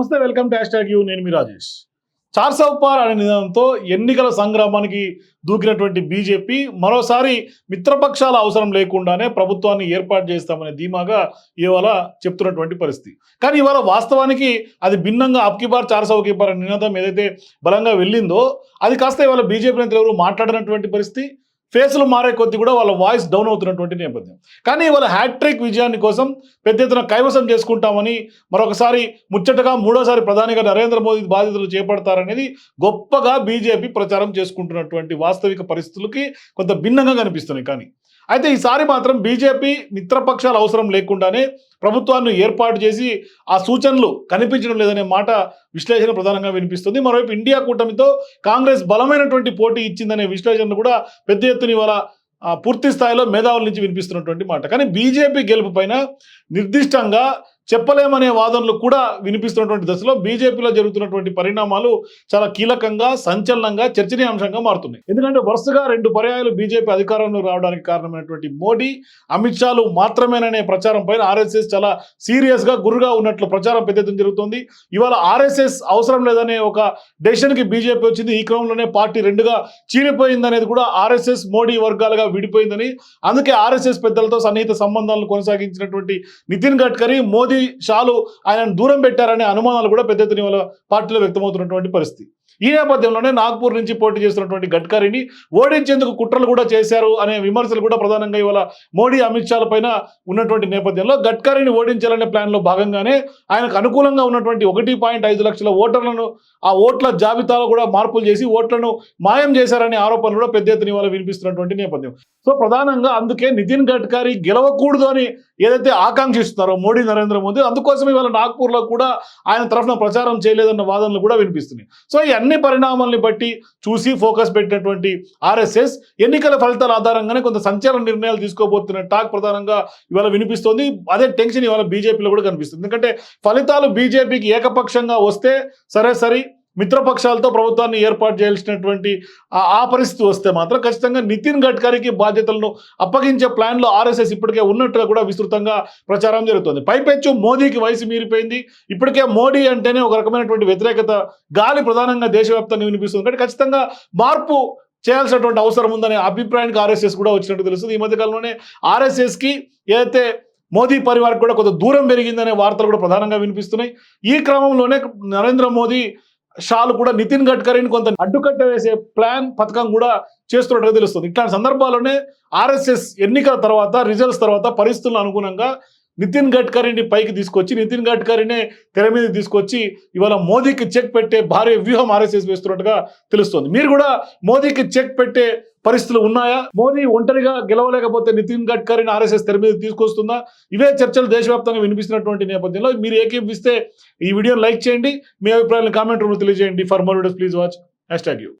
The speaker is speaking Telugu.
Namaste welcome to hashtag U. నేను మీ రాజేష్. చార్ సౌపార్ అనే నినాదంతో ఎన్నికల సంగ్రామానికి దూకినటువంటి బీజేపీ మరోసారి మిత్రపక్షాల అవసరం లేకుండానే ప్రభుత్వాన్ని ఏర్పాటు చేస్తామనే ధీమాగా ఇవాళ చెప్తున్నటువంటి పరిస్థితి. కానీ ఇవాళ వాస్తవానికి అది భిన్నంగా అప్కిబార్ బార్ బార్ అనే నినాదం ఏదైతే బలంగా వెళ్ళిందో అది కాస్త ఇవాళ బీజేపీ నేతలు ఎవరు మాట్లాడినటువంటి పరిస్థితి? ఫేస్లు మారే కొద్ది కూడా వాళ్ళ వాయిస్ డౌన్ అవుతున్నటువంటి నేపథ్యం. కానీ వాళ్ళ హ్యాట్రిక్ విజయాన్ని కోసం పెద్ద ఎత్తున కైవసం చేసుకుంటామని మరొకసారి ముచ్చటగా మూడోసారి ప్రధానిగా నరేంద్ర మోదీ బాధ్యతలు చేపడతారనేది గొప్పగా బీజేపీ ప్రచారం చేసుకుంటున్నటువంటి వాస్తవిక పరిస్థితులకి కొంత భిన్నంగా కనిపిస్తున్నాయి. కానీ అయితే ఈసారి మాత్రం బీజేపీ మిత్రపక్షాల అవసరం లేకుండానే ప్రభుత్వాన్ని ఏర్పాటు చేసి ఆ సూచనలు కనిపించడం లేదనే మాట విశ్లేషణ ప్రధానంగా వినిపిస్తుంది. మరోవైపు ఇండియా కూటమితో కాంగ్రెస్ బలమైనటువంటి పోటీ ఇచ్చిందనే విశ్లేషణ కూడా పెద్ద ఎత్తున ఇవాళ పూర్తి స్థాయిలో మేధావుల నుంచి వినిపిస్తున్నటువంటి మాట. కానీ బీజేపీ గెలుపు పైన నిర్దిష్టంగా చెప్పలేమనే వాదనలు కూడా వినిపిస్తున్నటువంటి దశలో బీజేపీలో జరుగుతున్నటువంటి పరిణామాలు చాలా కీలకంగా సంచలనంగా చర్చనీయాంశంగా మారుతున్నాయి. ఎందుకంటే వరుసగా రెండు పర్యాయాలు బీజేపీ అధికారంలో రావడానికి కారణమైనటువంటి మోడీ అమిత్ షాలు మాత్రమేననే ప్రచారం పైన ఆర్ఎస్ఎస్ చాలా సీరియస్గా గురుగా ఉన్నట్లు ప్రచారం పెద్ద జరుగుతుంది జరుగుతోంది. ఇవాళ ఆర్ఎస్ఎస్ అవసరం లేదనే ఒక డెసిషన్కి బీజేపీ వచ్చింది. ఈ క్రమంలోనే పార్టీ రెండుగా చీలిపోయిందనేది కూడా ఆర్ఎస్ఎస్ మోడీ వర్గాలుగా విడిపోయిందని. అందుకే ఆర్ఎస్ఎస్ పెద్దలతో సన్నిహిత సంబంధాలను కొనసాగించినటువంటి నితిన్ గడ్కరీ మోదీ షాలు ఆయనను దూరం పెట్టారనే అనుమానాలు కూడా పెద్ద ఎత్తున పార్టీలో వ్యక్తమవుతున్నటువంటి పరిస్థితి. ఈ నేపథ్యంలోనే నాగ్పూర్ నుంచి పోటీ చేస్తున్నటువంటి గడ్కరీని ఓడించేందుకు కుట్రలు కూడా చేశారు అనే విమర్శలు కూడా ప్రధానంగా ఇవాళ మోడీ అమిత్ షాల పైన ఉన్నటువంటి నేపథ్యంలో గడ్కరీని ఓడించాలనే ప్లాన్లో భాగంగానే ఆయనకు అనుకూలంగా ఉన్నటువంటి ఒకటి పాయింట్ ఐదు లక్షల ఓటర్లను ఆ ఓట్ల జాబితాలో కూడా మార్పులు చేసి ఓట్లను మాయం చేశారనే ఆరోపణలు కూడా పెద్ద ఎత్తున ఇవాళ వినిపిస్తున్నటువంటి నేపథ్యం. సో ప్రధానంగా అందుకే నితిన్ గడ్కరీ గెలవకూడదు అని ఏదైతే ఆకాంక్షిస్తున్నారో మోడీ నరేంద్ర మోదీ అందుకోసం ఇవాళ నాగ్పూర్లో కూడా ఆయన తరఫున ప్రచారం చేయలేదన్న వాదనలు కూడా వినిపిస్తున్నాయి. సో ఈ అన్ని పరిణామాల్ని బట్టి చూసి ఫోకస్ పెట్టినటువంటి ఆర్ఎస్ఎస్ ఎన్నికల ఫలితాల ఆధారంగానే కొంత సంచలన నిర్ణయాలు తీసుకోబోతున్న టాక్ ప్రధానంగా ఇవాళ వినిపిస్తోంది. అదే టెన్షన్ ఇవాళ బీజేపీలో కూడా కనిపిస్తుంది. ఎందుకంటే ఫలితాలు బీజేపీకి ఏకపక్షంగా వస్తే సరే సరి. మిత్రపక్షాలతో ప్రభుత్వాన్ని ఏర్పాటు చేయాల్సినటువంటి ఆ- ఆ పరిస్థితి వస్తే మాత్రం ఖచ్చితంగా నితిన్ గడ్కరీకి బాధ్యతలను అప్పగించే ప్లాన్లో ఆర్ఎస్ఎస్ ఇప్పటికే ఉన్నట్టుగా కూడా విస్తృతంగా ప్రచారం జరుగుతుంది. పైపెచ్చు మోదీకి వయసు మీరిపోయింది. ఇప్పటికే మోడీ అంటేనే ఒక రకమైనటువంటి వ్యతిరేకత గాలి ప్రధానంగా దేశవ్యాప్తంగా వినిపిస్తుంది. కాబట్టి ఖచ్చితంగా మార్పు చేయాల్సినటువంటి అవసరం ఉందనే అభిప్రాయానికి ఆర్ఎస్ఎస్ కూడా వచ్చినట్టు తెలుస్తుంది. ఈ మధ్య కాలంలోనే ఆర్ఎస్ఎస్కి ఏదైతే మోదీ పరివారికి కూడా కొంత దూరం పెరిగిందనే వార్తలు కూడా ప్రధానంగా వినిపిస్తున్నాయి. ఈ క్రమంలోనే నరేంద్ర మోదీ షాలు కూడా నితిన్ గడ్కరీని కొంత అడ్డుకట్ట వేసే ప్లాన్ పథకం కూడా చేస్తున్నట్టుగా తెలుస్తుంది. ఇట్లాంటి సందర్భాల్లోనే ఆర్ఎస్ఎస్ ఎన్నికల తర్వాత రిజల్ట్స్ తర్వాత పరిస్థితులను అనుగుణంగా నితిన్ గడ్కరీని పైకి తీసుకొచ్చి నితిన్ గడ్కరీనే తెర మీద తీసుకొచ్చి ఇవాళ మోదీకి చెక్ పెట్టే భారీ వ్యూహం ఆర్ఎస్ఎస్ వేస్తున్నట్టుగా తెలుస్తుంది. మీరు కూడా మోదీకి చెక్ పెట్టే పరిస్థితులు ఉన్నాయా? మోదీ ఒంటరిగా గెలవలేకపోతే నితిన్ గడ్కరీని ఆర్ఎస్ఎస్ తెర మీద తీసుకొస్తుందా? ఇవే చర్చలు దేశవ్యాప్తంగా వినిపిస్తున్నటువంటి నేపథ్యంలో. మీరు ఏకీపిస్తే ఈ వీడియోని లైక్ చేయండి. మీ అభిప్రాయాలను కామెంట్ రూపంలో తెలియజేయండి. For more videos please watch. Hashtag U.